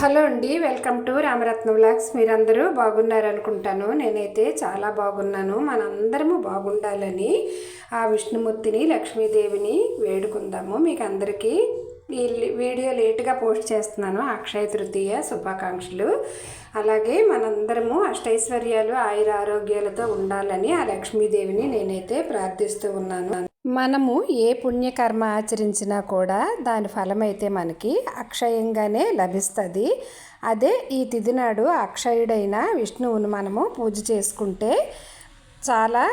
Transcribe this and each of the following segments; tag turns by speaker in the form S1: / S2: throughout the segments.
S1: Hello అండి welcome to Ramaratna vlogs. మీరందరూ బాగున్నారనుకుంటాను. నేనైతే చాలా బాగున్నాను. మనందరము బాగుండాలని ఆ విష్ణుమూర్తిని లక్ష్మీదేవిని వేడుకుందాము. మీకు అందరికీ ఈ వీడియో లేటుగా పోస్ట్ చేస్తున్నాను. అక్షయ తృతీయ శుభాకాంక్షలు. అలాగే మనందరము అష్టైశ్వర్యాలు ఆయుర ఆరోగ్యాలతో ఉండాలని ఆ లక్ష్మీదేవిని నేనైతే ప్రార్థిస్తూ ఉన్నాను. మనము ఏ పుణ్యకర్మ ఆచరించినా కూడా దాని ఫలమైతే మనకి అక్షయంగానే లభిస్తుంది. అదే ఈ తిదినాడు అక్షయుడైన విష్ణువును మనము పూజ చేసుకుంటే చాలా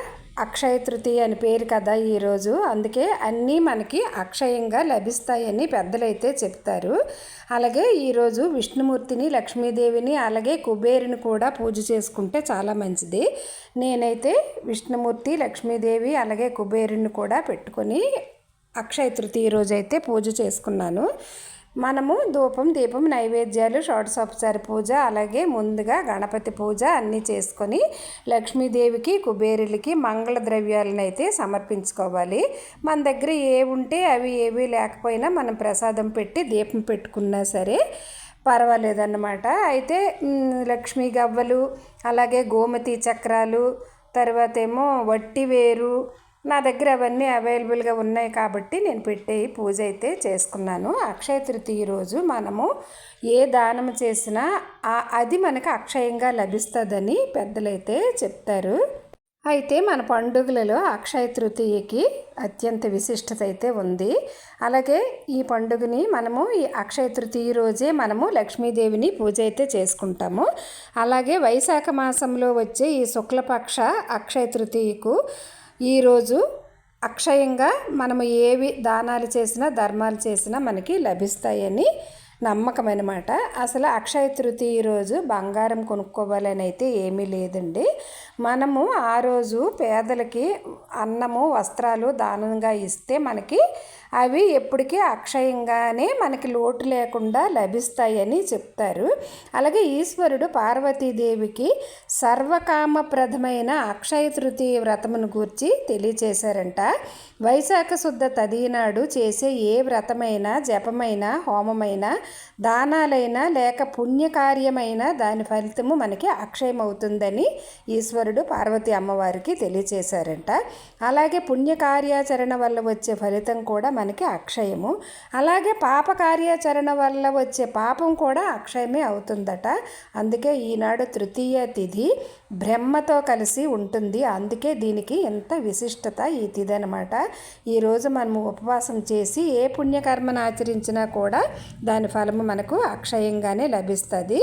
S1: అక్షయ తృతీయ అని పేరు కదా ఈరోజు అందుకే అన్నీ మనకి అక్షయంగా లభిస్తాయని పెద్దలైతే చెప్తారు. అలాగే ఈరోజు విష్ణుమూర్తిని లక్ష్మీదేవిని అలాగే కుబేరుని కూడా పూజ చేసుకుంటే చాలా మంచిది. నేనైతే విష్ణుమూర్తి లక్ష్మీదేవి అలాగే కుబేరుని కూడా పెట్టుకొని అక్షయ తృతీయ రోజు అయితే పూజ చేసుకున్నాను. మనము ధూపం దీపం నైవేద్యాలు షోడశోపచార పూజ అలాగే ముందుగా గణపతి పూజ అన్నీ చేసుకొని లక్ష్మీదేవికి కుబేరులకి మంగళ ద్రవ్యాలను అయితే సమర్పించుకోవాలి. మన దగ్గర ఏ ఉంటే అవి ఏవి లేకపోయినా మనం ప్రసాదం పెట్టి దీపం పెట్టుకున్నా సరే పర్వాలేదన్నమాట. అయితే లక్ష్మీ గవ్వలు అలాగే గోమతి చక్రాలు తర్వాత ఏమో వట్టివేరు నా దగ్గర అవన్నీ అవైలబుల్గా ఉన్నాయి కాబట్టి నేను పెట్టే పూజ అయితే చేసుకున్నాను. అక్షయ తృతీయ రోజు మనము ఏ దానం చేసినా అది మనకు అక్షయంగా లభిస్తుందని పెద్దలైతే చెప్తారు. అయితే మన పండుగలలో అక్షయ తృతీయకి అత్యంత విశిష్టత అయితే ఉంది. అలాగే ఈ పండుగని మనము ఈ అక్షయ తృతీయ రోజే మనము లక్ష్మీదేవిని పూజ అయితే చేసుకుంటాము. అలాగే వైశాఖ మాసంలో వచ్చే ఈ శుక్లపక్ష అక్షయ తృతీయకు ఈరోజు అక్షయంగా మనము ఏవి దానాలు చేసినా ధర్మాలు చేసినా మనకి లభిస్తాయని నమ్మకం అనమాట అసలు అక్షయ తృతీయ రోజు బంగారం కొనుక్కోవాలని అయితే ఏమీ లేదండి. మనము ఆ రోజు పేదలకి అన్నము వస్త్రాలు దానంగా ఇస్తే మనకి అవి ఎప్పటికీ అక్షయంగానే మనకి లోటు లేకుండా లభిస్తాయని చెప్తారు. అలాగే ఈశ్వరుడు పార్వతీదేవికి సర్వకామప్రదమైన అక్షయ తృతీయ వ్రతమును గూర్చి తెలియచేశారంట. వైశాఖ శుద్ధ తదీనాడు చేసే ఏ వ్రతమైనా జపమైన హోమమైన దానాలైనా లేక పుణ్యకార్యమైన దాని ఫలితము మనకి అక్షయమవుతుందని ఈశ్వరుడు పార్వతి అమ్మవారికి తెలియచేశారంట. అలాగే పుణ్యకార్యాచరణ వల్ల వచ్చే ఫలితం కూడా మన మనకి అక్షయము. అలాగే పాప కార్యాచరణ వల్ల వచ్చే పాపం కూడా అక్షయమే అవుతుందట. అందుకే ఈనాడు తృతీయ తిథి. బ్రహ్మతో కలిసి ఉంటుంది. అందుకే దీనికి ఎంత విశిష్టత ఈ తిథి అనమాట ఈరోజు మనము ఉపవాసం చేసి ఏ పుణ్యకర్మను ఆచరించినా కూడా దాని ఫలము మనకు అక్షయంగానే లభిస్తుంది.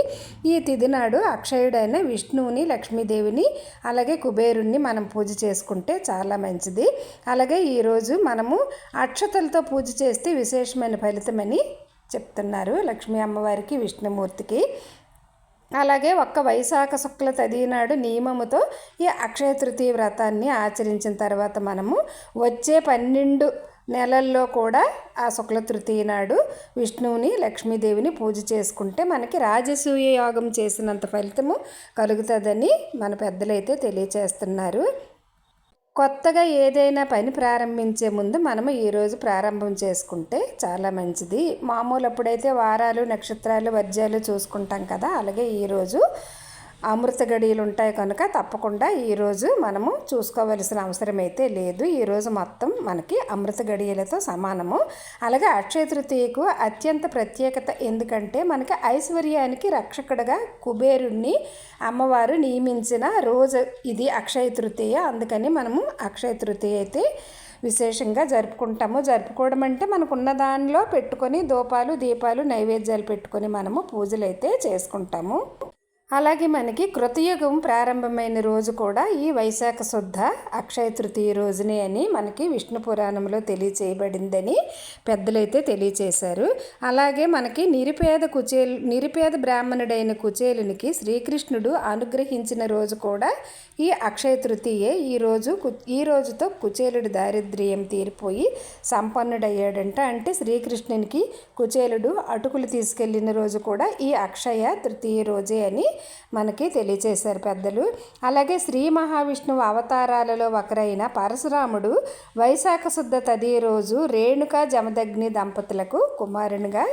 S1: ఈ తిథి నాడు అక్షయుడైన విష్ణువుని లక్ష్మీదేవిని అలాగే కుబేరుణ్ణి మనం పూజ చేసుకుంటే చాలా మంచిది. అలాగే ఈరోజు మనము అక్షతలతో పూజ చేస్తే విశేషమైన ఫలితమని చెప్తున్నారు లక్ష్మీ అమ్మవారికి విష్ణుమూర్తికి. అలాగే ఒక్క వైశాఖ శుక్ల తదినాడు నియమముతో ఈ అక్షయ తృతీయ వ్రతాన్ని ఆచరించిన తర్వాత మనము వచ్చే పన్నెండు నెలల్లో కూడా ఆ శుక్ల తృతీయ నాడు విష్ణువుని లక్ష్మీదేవిని పూజ చేసుకుంటే మనకి రాజసూయ యోగం చేసినంత ఫలితము కలుగుతుందని మన పెద్దలైతే తెలియచేస్తున్నారు. కొత్తగా ఏదైనా పని ప్రారంభించే ముందు మనము ఈరోజు ప్రారంభం చేసుకుంటే చాలా మంచిది. మామూలు అప్పుడైతే వారాలు నక్షత్రాలు వర్జ్యాలు చూసుకుంటాం కదా. అలాగే ఈరోజు అమృత గడియలు ఉంటాయి కనుక తప్పకుండా ఈరోజు మనము చూసుకోవలసిన అవసరం అయితే లేదు. ఈరోజు మొత్తం మనకి అమృత గడియలతో సమానము. అలాగే అక్షయ తృతీయకు అత్యంత ప్రత్యేకత ఎందుకంటే మనకి ఐశ్వర్యానికి రక్షకుడుగా కుబేరుణ్ణి అమ్మవారు నియమించిన రోజు ఇది అక్షయ తృతీయ. అందుకని మనము అక్షయ తృతీయ అయితే విశేషంగా జరుపుకుంటాము. జరుపుకోవడం అంటే మనకున్న దానిలో పెట్టుకొని దూపాలు దీపాలు నైవేద్యాలు పెట్టుకొని మనము పూజలు అయితే చేసుకుంటాము. అలాగే మనకి కృతయుగం ప్రారంభమైన రోజు కూడా ఈ వైశాఖ శుద్ధ అక్షయ తృతీయ రోజునే అని మనకి విష్ణు పురాణంలో తెలియచేయబడిందని పెద్దలైతే తెలియచేశారు. అలాగే మనకి నిరుపేద కుచేలు నిరుపేద బ్రాహ్మణుడైన కుచేలునికి శ్రీకృష్ణుడు అనుగ్రహించిన రోజు కూడా ఈ అక్షయ తృతీయే. ఈ రోజు ఈ రోజుతో కుచేలుడు దారిద్ర్యం తీరిపోయి సంపన్నుడయ్యాడంట. అంటే శ్రీకృష్ణునికి కుచేలుడు అటుకులు తీసుకెళ్ళిన రోజు కూడా ఈ అక్షయ తృతీయ రోజే అని మనకి తెలియచేశారు పెద్దలు. అలాగే శ్రీ మహావిష్ణువు అవతారాలలో ఒకరైన పరశురాముడు వైశాఖ శుద్ధ తది రోజు రేణుక జమదగ్ని దంపతులకు కుమారునిగా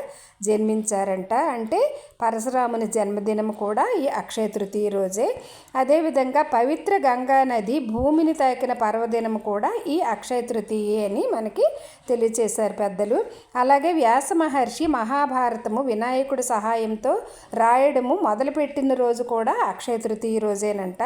S1: జన్మించారంట. అంటే పరశురాముని జన్మదినం కూడా ఈ అక్షయ తృతీయ రోజే. అదేవిధంగా పవిత్ర గంగా నది భూమిని తాకిన పర్వదినం కూడా ఈ అక్షయ తృతీయ అని మనకి తెలియచేశారు పెద్దలు. అలాగే వ్యాస మహర్షి మహాభారతము వినాయకుడి సహాయంతో రాయడము మొదలుపెట్టిన రోజు కూడా అక్షయ తృతీయ రోజేనంట.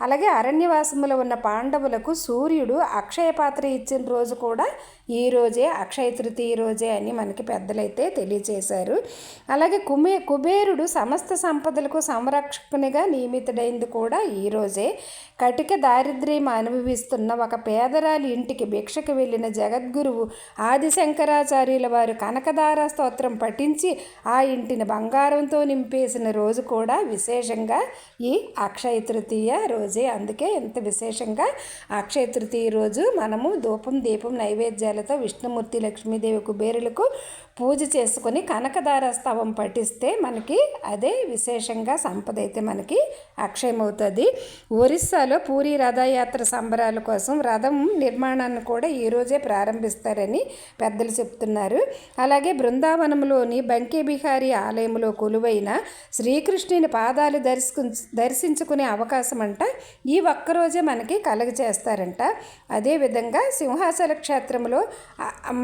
S1: అలాగే అరణ్యవాసములో ఉన్న పాండవులకు సూర్యుడు అక్షయ పాత్ర ఇచ్చిన రోజు కూడా ఈ రోజే అక్షయ తృతీయ రోజే అని మనకి పెద్దలైతే తెలియచేశారు అలాగే కుమే కుబేరుడు సమస్త సంపదలకు సంరక్షకునిగా నియమితుడైంది కూడా ఈ రోజే. కటిక దారిద్ర్యం అనుభవిస్తున్న ఒక పేదరాలి ఇంటికి భిక్షకు వెళ్ళిన జగద్గురువు ఆదిశంకరాచార్యుల వారు కనకదార స్తోత్రం పఠించి ఆ ఇంటిని బంగారంతో నింపేసిన రోజు కూడా విశేషంగా ఈ అక్షయ తృతీయ రోజే. అందుకే ఎంత విశేషంగా అక్షయ తృతీయ రోజు మనము ధూపం దీపం నైవేద్యాలతో విష్ణుమూర్తి లక్ష్మీదేవి కుబేరులకు పూజ చేసుకొని కనకదార స్తవం పఠిస్తే మనకి అదే విశేషంగా సంపద అయితే మనకి అక్షయమవుతుంది. ఒరిస్సాలో పూరి రథయాత్ర సంబరాల కోసం రథం నిర్మాణాన్ని కూడా ఈరోజే ప్రారంభిస్తారని పెద్దలు చెప్తున్నారు. అలాగే బృందావనంలోని బంకే బిహారీ ఆలయంలో కొలువైన శ్రీకృష్ణుని పాదాలు దర్శకు దర్శించుకునే అవకాశం అంట ఈ ఒక్కరోజే మనకి కలగ చేస్తారంట అదేవిధంగా సింహాచల క్షేత్రంలో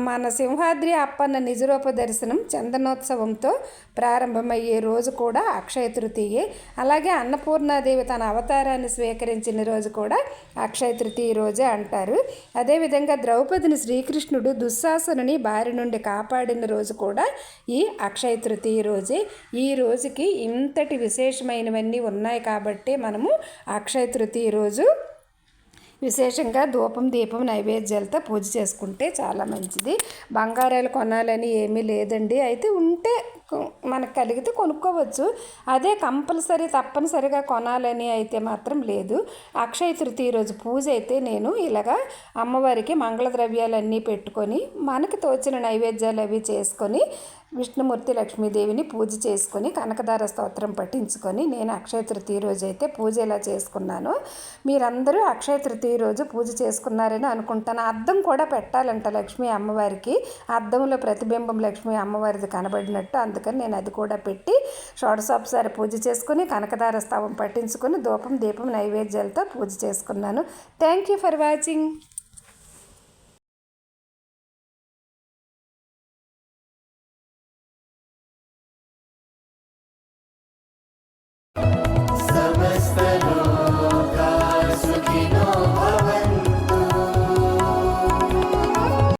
S1: మన సింహాద్రి అప్పన్న నిజరూప దర్శనం చందనోత్సవంతో ప్రారంభమయ్యే రోజు కూడా అక్షయ తృతీయే. అలాగే అన్నపూర్ణాదేవి తన అవతారాన్ని స్వీకరించిన రోజు కూడా అక్షయ తృతీయ రోజే అంటారు. అదేవిధంగా ద్రౌపదిని శ్రీకృష్ణుడు దుశ్శాసనుని బారి నుండి కాపాడిన రోజు కూడా ఈ అక్షయ తృతీయ రోజే. ఈ రోజుకి ఇంతటి విశేషమైనవన్నీ ఉన్నాయి కాబట్టి మనము అక్షయ తృతీయ రోజు విశేషంగా ధూపం దీపం నైవేద్యాలతో పూజ చేసుకుంటే చాలా మంచిది. బంగారాలు కొనాలని ఏమీ లేదండి. అయితే ఉంటే మనకు కలిగితే కొనుక్కోవచ్చు. అదే కంపల్సరీ తప్పనిసరిగా కొనాలని అయితే మాత్రం లేదు. అక్షయ తృతీయ రోజు పూజ అయితే నేను ఇలాగా అమ్మవారికి మంగళ ద్రవ్యాలన్నీ పెట్టుకొని మనకి తోచిన నైవేద్యాలు అవి చేసుకొని విష్ణుమూర్తి లక్ష్మీదేవిని పూజ చేసుకొని కనకదార స్తోత్రం పఠించుకొని నేను అక్షయ తృతీయ రోజు అయితే పూజ ఇలా చేసుకున్నాను మీరందరూ అక్షయ తృతీయ రోజు పూజ చేసుకున్నారని అనుకుంటాను. అద్దం కూడా పెట్టాలంట లక్ష్మీ అమ్మవారికి. అద్దంలో ప్రతిబింబం లక్ష్మీ అమ్మవారిది కనబడినట్టు అందుకని నేను అది కూడా పెట్టి షోడశోపసారి పూజ చేసుకుని కనకదార స్థావం పట్టించుకుని ధూపం దీపం నైవేద్యాలతో పూజ చేసుకున్నాను. Thank you for watching